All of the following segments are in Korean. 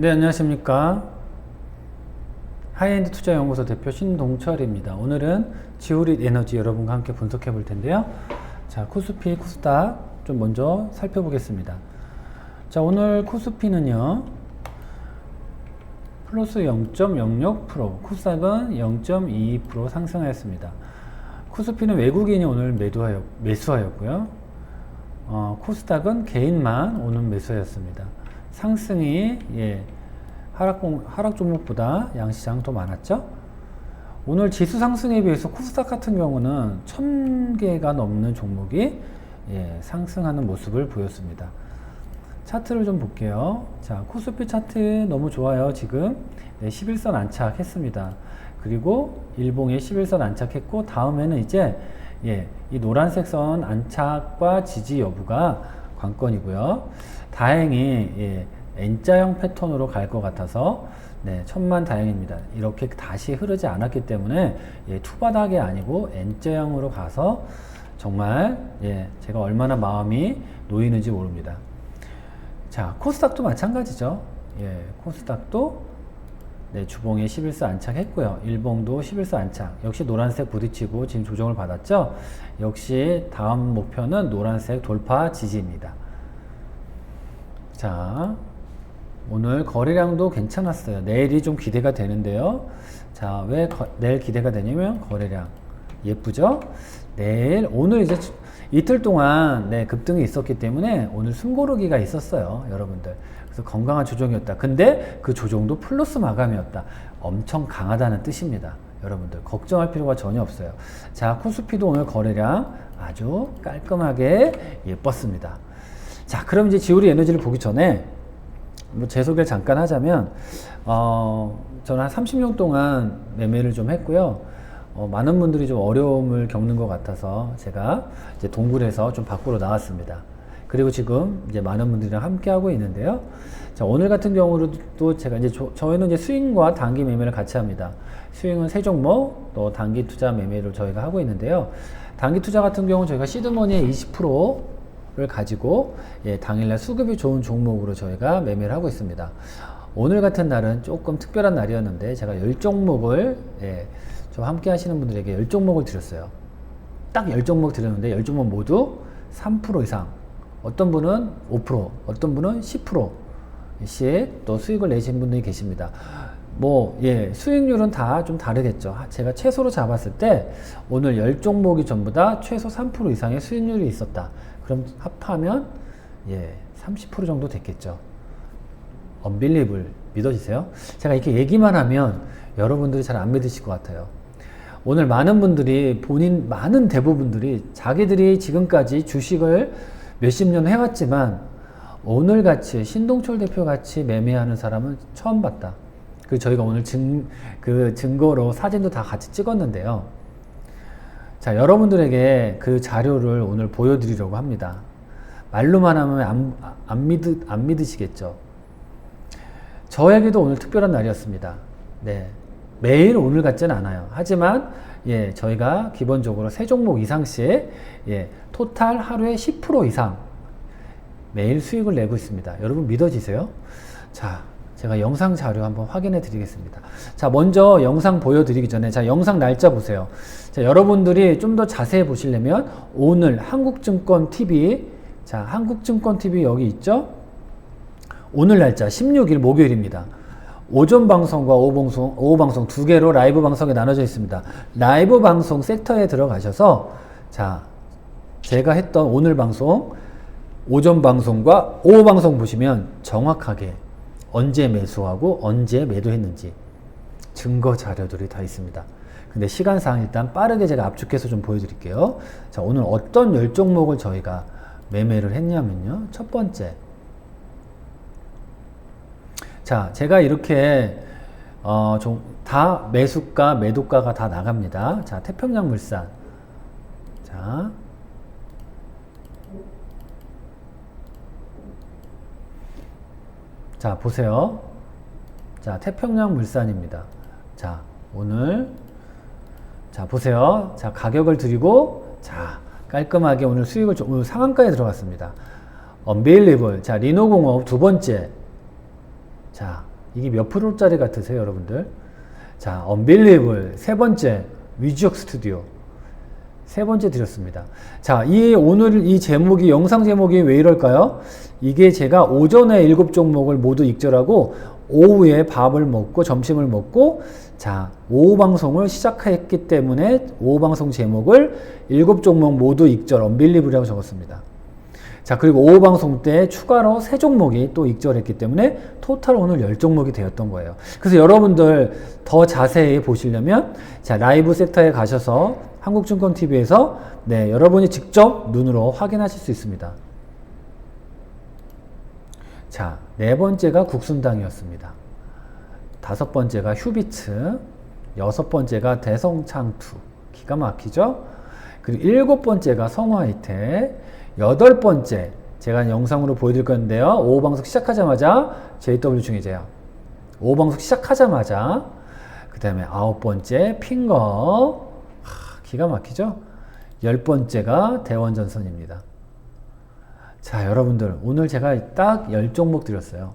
네, 안녕하십니까. 하이엔드 투자연구소 대표 신동철입니다. 오늘은 지오릿 에너지 여러분과 함께 분석해 볼 텐데요. 자, 코스피, 코스닥 좀 먼저 살펴보겠습니다. 자, 오늘 코스피는요. 플러스 0.06%, 코스닥은 0.22% 상승하였습니다. 코스피는 외국인이 오늘 매도하였, 매수하였고요. 어, 코스닥은 개인만 오늘 매수하였습니다. 상승이 예, 하락, 공- 하락 종목보다 양시장 더 많았죠. 오늘 지수 상승에 비해서 코스닥 같은 경우는 1000개가 넘는 종목이 예, 상승하는 모습을 보였습니다. 차트를 좀 볼게요. 자, 코스피 차트 너무 좋아요. 지금 네, 11선 안착했습니다. 그리고 일봉에 11선 안착했고 다음에는 이제 예, 이 노란색 선 안착과 지지 여부가 관건이고요. 다행히 예, N자형 패턴으로 갈 것 같아서 네, 천만 다행입니다. 이렇게 다시 흐르지 않았기 때문에 예, 투바닥이 아니고 N자형으로 가서 정말 예, 제가 얼마나 마음이 놓이는지 모릅니다. 자, 코스닥도 마찬가지죠. 예, 코스닥도 네, 주봉에 11수 안착했고요. 일봉도 11수 안착. 역시 노란색 부딪히고 지금 조정을 받았죠. 역시 다음 목표는 노란색 돌파 지지입니다. 자, 오늘 거래량도 괜찮았어요. 내일이 좀 기대가 되는데요. 자, 왜 거- 내일 기대가 되냐면 거래량 예쁘죠? 내일 오늘 이제 주- 이틀 동안 네, 급등이 있었기 때문에 오늘 숨고르기가 있었어요, 여러분들. 그래서 건강한 조정이었다. 근데 그 조정도 플러스 마감이었다. 엄청 강하다는 뜻입니다. 여러분들 걱정할 필요가 전혀 없어요. 자, 코스피도 오늘 거래량 아주 깔끔하게 예뻤습니다. 자, 그럼 이제 지오리 에너지를 보기 전에 뭐제 소개를 잠깐 하자면 어, 저는 한 30년 동안 매매를 좀 했고요. 어, 많은 분들이 좀 어려움을 겪는 것 같아서 제가 이제 동굴에서 좀 밖으로 나왔습니다. 그리고 지금 이제 많은 분들이랑 함께 하고 있는데요. 자, 오늘 같은 경우도 제가 이제 저, 저희는 이제 스윙과 단기 매매를 같이 합니다. 스윙은 세 종목, 또 단기 투자 매매를 저희가 하고 있는데요. 단기 투자 같은 경우는 저희가 시드머니의 20%를 가지고 예, 당일날 수급이 좋은 종목으로 저희가 매매를 하고 있습니다. 오늘 같은 날은 조금 특별한 날이었는데 제가 10종목을 예, 좀 함께 하시는 분들에게 10종목을 드렸어요. 딱 10종목 드렸는데 10종목 모두 3% 이상 어떤 분은 5% 어떤 분은 10%씩 또 수익을 내신 분들이 계십니다. 뭐, 예, 수익률은 다 좀 다르겠죠. 하- 제가 최소로 잡았을 때 오늘 10종목이 전부 다 최소 3% 이상의 수익률이 있었다. 그럼 합하면 예, 30% 정도 됐겠죠. 언빌리블 믿어지세요? 제가 이렇게 얘기만 하면 여러분들이 잘 안 믿으실 것 같아요. 오늘 많은 분들이 본인 많은 대부분들이 자기들이 지금까지 주식을 몇십 년 해왔지만 오늘 같이 신동철 대표 같이 매매하는 사람은 처음 봤다. 그 저희가 오늘 증, 그 증거로 사진도 다 같이 찍었는데요. 자, 여러분들에게 그 자료를 오늘 보여드리려고 합니다. 말로만 하면 안, 안, 믿으, 안 믿으시겠죠? 저에게도 오늘 특별한 날이었습니다. 네. 매일 오늘 같진 않아요. 하지만, 예, 저희가 기본적으로 세 종목 이상씩, 예, 토탈 하루에 10% 이상 매일 수익을 내고 있습니다. 여러분 믿어지세요? 자, 제가 영상 자료 한번 확인해 드리겠습니다. 자, 먼저 영상 보여드리기 전에, 자, 영상 날짜 보세요. 자, 여러분들이 좀 더 자세히 보시려면 오늘 한국증권 TV, 자, 한국증권 TV 여기 있죠? 오늘 날짜 16일 목요일입니다. 오전 방송과 오후 방송, 오후 방송 두 개로 라이브 방송에 나눠져 있습니다. 라이브 방송 섹터에 들어가셔서 자, 제가 했던 오늘 방송, 오전 방송과 오후 방송 보시면 정확하게 언제 매수하고 언제 매도했는지 증거 자료들이 다 있습니다. 근데 시간상 일단 빠르게 제가 압축해서 좀 보여드릴게요. 자, 오늘 어떤 열 종목을 저희가 매매를 했냐면요. 첫 번째. 자, 제가 이렇게 어, 좀 다 매수가, 매도가가 다 나갑니다. 자, 태평양 물산. 자. 자, 보세요. 자, 태평양 물산입니다. 자, 오늘 자, 보세요. 자, 가격을 드리고 자, 깔끔하게 오늘 수익을 좀- 오늘 상한가에 들어갔습니다. 언빌리블. 자, 리노공업 두 번째. 자, 이게 몇 프로짜리 같으세요, 여러분들? 자, Unbelievable. 세 번째, 위지역 스튜디오. 세 번째 드렸습니다. 자, 이 오늘 이 제목이 영상 제목이 왜 이럴까요? 이게 제가 오전에 일곱 종목을 모두 익절하고 오후에 밥을 먹고 점심을 먹고 자, 오후 방송을 시작했기 때문에 오후 방송 제목을 일곱 종목 모두 익절 언빌리블이라고 적었습니다. 자, 그리고 오후 방송 때 추가로 세 종목이 또 익절했기 때문에 토탈 오늘 열 종목이 되었던 거예요. 그래서 여러분들 더 자세히 보시려면 자, 라이브 세터에 가셔서 한국증권TV에서 네, 여러분이 직접 눈으로 확인하실 수 있습니다. 자, 네 번째가 국순당이었습니다. 다섯 번째가 휴비츠, 여섯 번째가 대성창투, 기가 막히죠? 그리고 일곱 번째가 성화이태, 여덟 번째, 제가 영상으로 보여드릴 건데요. 오후 방송 시작하자마자 JW 중이제요. 오후 방송 시작하자마자, 그 다음에 아홉 번째 핑거, 하, 기가 막히죠? 열 번째가 대원전선입니다. 자, 여러분들, 오늘 제가 딱 10종목 드렸어요.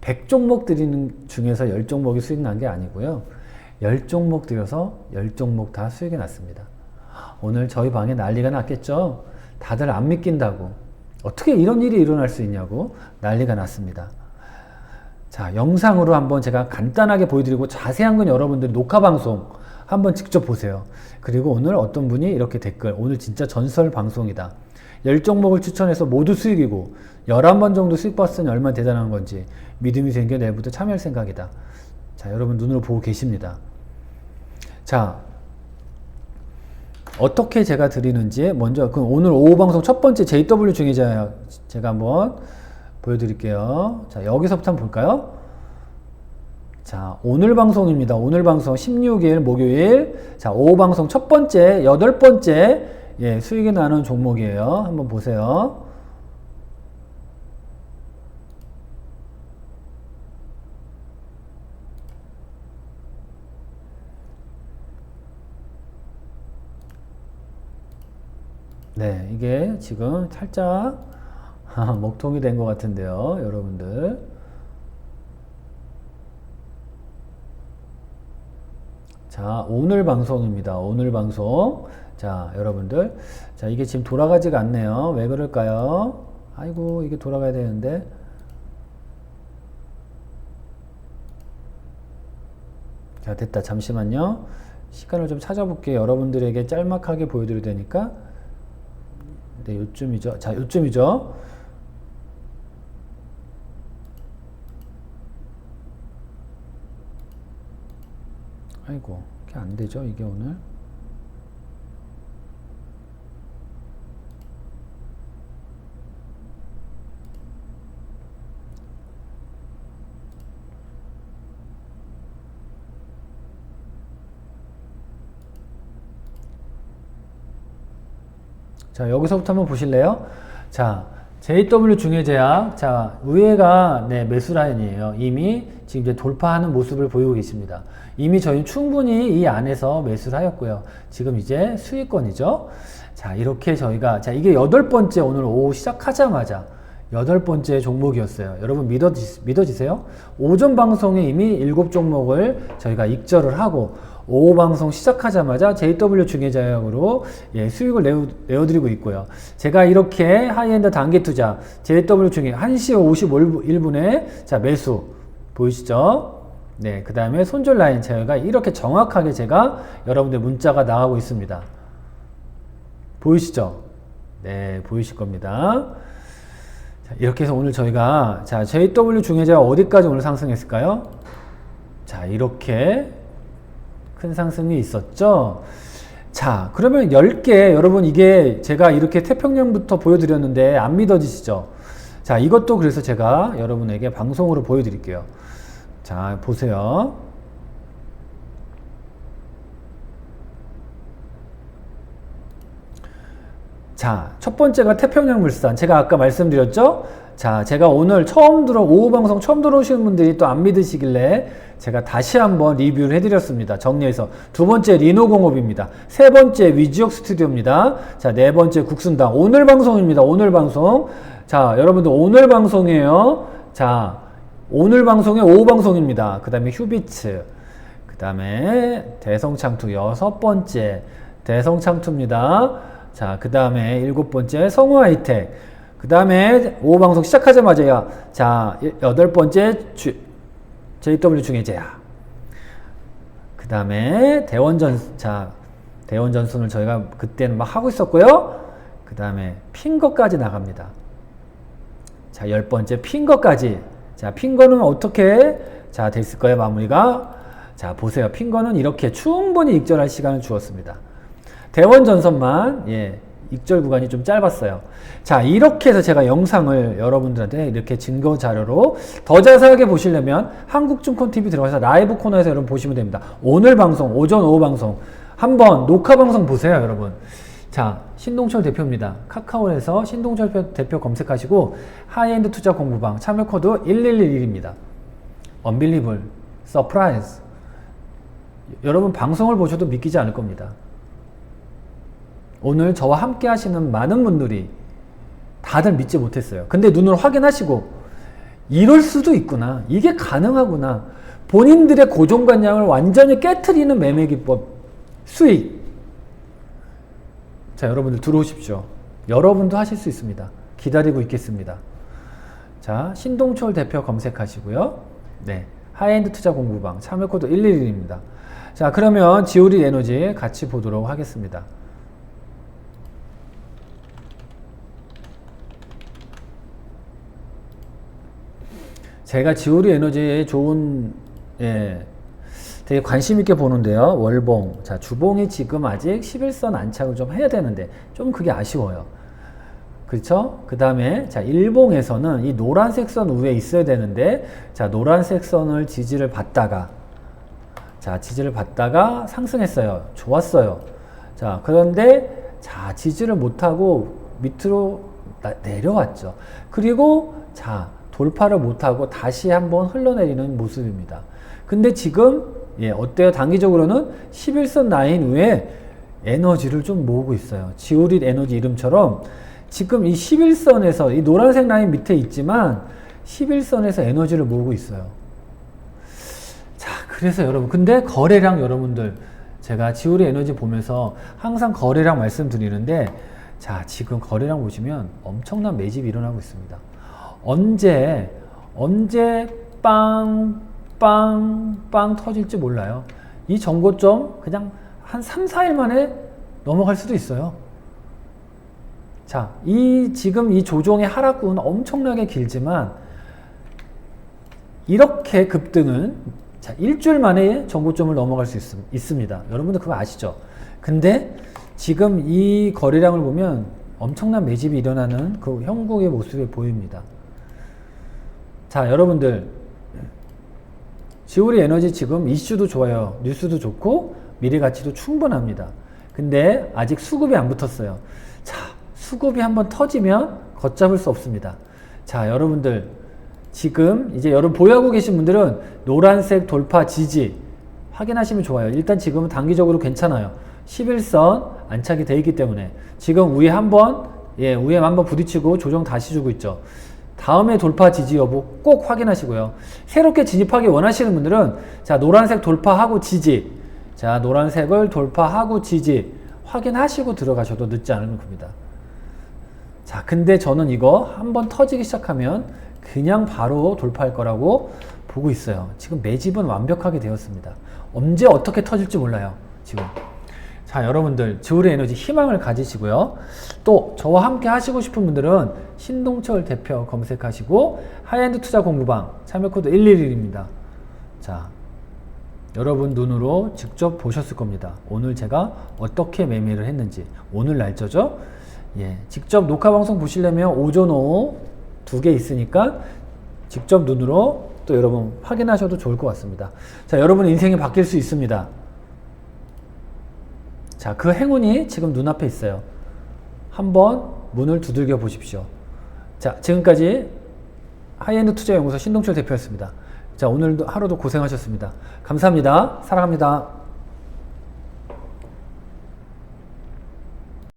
100종목 드리는 중에서 10종목이 수익 난 게 아니고요. 10종목 드려서 10종목 다 수익이 났습니다. 오늘 저희 방에 난리가 났겠죠? 다들 안 믿긴다고. 어떻게 이런 일이 일어날 수 있냐고 난리가 났습니다. 자, 영상으로 한번 제가 간단하게 보여드리고 자세한 건 여러분들 녹화 방송 한번 직접 보세요. 그리고 오늘 어떤 분이 이렇게 댓글, 오늘 진짜 전설 방송이다. 10종목을 추천해서 모두 수익이고 11번 정도 수익 봤으니 얼마나 대단한 건지 믿음이 생겨 내일부터 참여할 생각이다. 자, 여러분 눈으로 보고 계십니다. 자, 어떻게 제가 드리는지 먼저 그 오늘 오후 방송 첫 번째 JW 중이자 제가 한번 보여드릴게요. 자, 여기서부터 한번 볼까요? 자, 오늘 방송입니다. 오늘 방송 16일 목요일. 자, 오후 방송 첫 번째, 여덟 번째 예, 수익이 나는 종목이에요. 한번 보세요. 네, 이게 지금 살짝 먹통이 된 것 같은데요, 여러분들. 자, 오늘 방송입니다. 오늘 방송. 자, 여러분들. 자, 이게 지금 돌아가지가 않네요. 왜 그럴까요? 아이고, 이게 돌아가야 되는데. 자, 됐다. 잠시만요. 시간을 좀 찾아볼게요. 여러분들에게 짤막하게 보여드릴 테니까. 네, 요쯤이죠. 자, 요쯤이죠. 아이고, 이게 안 되죠. 이게 오늘. 자, 여기서부터 한번 보실래요? 자, JW 중해제약. 자, 위에가 네, 매수 라인이에요. 이미 지금 이제 돌파하는 모습을 보이고 계십니다. 이미 저희는 충분히 이 안에서 매수를 하였고요. 지금 이제 수익권이죠. 자, 이렇게 저희가 자, 이게 여덟 번째 오늘 오후 시작하자마자 여덟 번째 종목이었어요. 여러분 믿어지, 믿어지세요? 오전 방송에 이미 일곱 종목을 저희가 익절을 하고 오후 방송 시작하자마자 JW 중개자역으로 예, 수익을 내어, 내어드리고 있고요. 제가 이렇게 하이엔드 단기 투자 JW 중개 1시 51분에 자 매수 보이시죠? 네, 그 다음에 손절 라인 제가 이렇게 정확하게 제가 여러분들 문자가 나가고 있습니다. 보이시죠? 네, 보이실 겁니다. 자, 이렇게 해서 오늘 저희가 자 JW 중개자 어디까지 오늘 상승했을까요? 자 이렇게 큰 상승이 있었죠. 자, 그러면 10개, 여러분 이게 제가 이렇게 태평양부터 보여드렸는데 안 믿어지시죠? 자, 이것도 그래서 제가 여러분에게 방송으로 보여드릴게요. 자, 보세요. 자, 첫 번째가 태평양 물산. 제가 아까 말씀드렸죠? 자, 제가 오늘 처음 들어, 오후 방송 처음 들어오시는 분들이 또 안 믿으시길래 제가 다시 한번 리뷰를 해드렸습니다. 정리해서. 두 번째 리노공업입니다. 세 번째 위지역 스튜디오입니다. 자, 네 번째 국순당. 오늘 방송입니다. 오늘 방송. 자, 여러분들 오늘 방송이에요. 자, 오늘 방송의 오후 방송입니다. 그 다음에 휴비츠, 그 다음에 대성창투 여섯 번째 대성창투입니다. 자, 그 다음에 일곱 번째 성우 하이텍, 그 다음에 오후 방송 시작하자마자 야, 자, 여덟 번째 주, JW 중해제야. 그 다음에 대원전, 자, 대원전순을 저희가 그때는 막 하고 있었고요. 그 다음에 핑거까지 나갑니다. 자, 열 번째 핑거까지. 자, 핑거는 어떻게 자, 됐을까요? 마무리가. 자, 보세요. 핑거는 이렇게 충분히 익절할 시간을 주었습니다. 대원전선만 예, 익절 구간이 좀 짧았어요. 자, 이렇게 해서 제가 영상을 여러분들한테 이렇게 증거 자료로 더 자세하게 보시려면 한국증권TV 들어가서 라이브 코너에서 여러분 보시면 됩니다. 오늘 방송, 오전, 오후 방송 한번 녹화 방송 보세요, 여러분. 자, 신동철 대표입니다. 카카오에서 신동철 대표 검색하시고 하이엔드 투자 공부방 참여 코드 1111입니다. 언빌리블, 서프라이즈. 여러분 방송을 보셔도 믿기지 않을 겁니다. 오늘 저와 함께 하시는 많은 분들이 다들 믿지 못했어요. 근데 눈으로 확인하시고 이럴 수도 있구나. 이게 가능하구나. 본인들의 고정관념을 완전히 깨트리는 매매 기법 수익. 자, 여러분들 들어오십시오. 여러분도 하실 수 있습니다. 기다리고 있겠습니다. 자, 신동철 대표 검색하시고요. 네. 하이엔드 투자 공부방 참여 코드 111입니다. 자, 그러면 지오리 에너지 같이 보도록 하겠습니다. 제가 지오리 에너지의 좋은 예, 되게 관심 있게 보는데요. 월봉. 자, 주봉이 지금 아직 11선 안착을 좀 해야 되는데 좀 그게 아쉬워요. 그렇죠? 그 다음에 자 일봉에서는 이 노란색 선 위에 있어야 되는데 자 노란색 선을 지지를 받다가 자 지지를 받다가 상승했어요. 좋았어요. 자 그런데 자 지지를 못하고 밑으로 나, 내려왔죠. 그리고 자 돌파를 못하고 다시 한번 흘러내리는 모습입니다. 근데 지금 예, 어때요? 단기적으로는 11선 라인 위에 에너지를 좀 모으고 있어요. 지오릿 에너지 이름처럼 지금 이 11선에서 이 노란색 라인 밑에 있지만 11선에서 에너지를 모으고 있어요. 자, 그래서 여러분, 근데 거래량 여러분들 제가 지오리 에너지 보면서 항상 거래량 말씀드리는데 자, 지금 거래량 보시면 엄청난 매집이 일어나고 있습니다. 언제 언제 빵 빵, 빵 터질지 몰라요. 이 정고점 그냥 한 3, 4일 만에 넘어갈 수도 있어요. 자, 이 지금 이 조종의 하락은 엄청나게 길지만 이렇게 급등은 자, 일주일 만에 정고점을 넘어갈 수 있, 있습니다. 여러분들 그거 아시죠? 근데 지금 이 거래량을 보면 엄청난 매집이 일어나는 그 형국의 모습이 보입니다. 자, 여러분들 지오리 에너지 지금 이슈도 좋아요. 뉴스도 좋고 미래 가치도 충분합니다. 근데 아직 수급이 안 붙었어요. 자, 수급이 한번 터지면 걷잡을 수 없습니다. 자, 여러분들 지금 이제 여러분 보유하고 계신 분들은 노란색 돌파 지지 확인하시면 좋아요. 일단 지금은 단기적으로 괜찮아요. 11선 안착이 되어 있기 때문에 지금 위에 한번 예, 위에 한번 부딪히고 조정 다시 주고 있죠. 다음에 돌파 지지 여부 꼭 확인하시고요. 새롭게 진입하기 원하시는 분들은 자 노란색 돌파하고 지지 자 노란색을 돌파하고 지지 확인하시고 들어가셔도 늦지 않은 겁니다. 자 근데 저는 이거 한번 터지기 시작하면 그냥 바로 돌파할 거라고 보고 있어요. 지금 매집은 완벽하게 되었습니다. 언제 어떻게 터질지 몰라요. 지금. 자, 여러분들, 지오리 에너지 희망을 가지시고요. 또, 저와 함께 하시고 싶은 분들은 신동철 대표 검색하시고, 하이엔드 투자 공부방 참여 코드 111입니다. 자, 여러분 눈으로 직접 보셨을 겁니다. 오늘 제가 어떻게 매매를 했는지. 오늘 날짜죠? 예. 직접 녹화 방송 보시려면 오전, 오후 두 개 있으니까 직접 눈으로 또 여러분 확인하셔도 좋을 것 같습니다. 자, 여러분 인생이 바뀔 수 있습니다. 자, 그 행운이 지금 눈앞에 있어요. 한번 문을 두들겨 보십시오. 자, 지금까지 하이엔드 투자 연구소 신동철 대표였습니다. 자, 오늘도 하루도 고생하셨습니다. 감사합니다. 사랑합니다.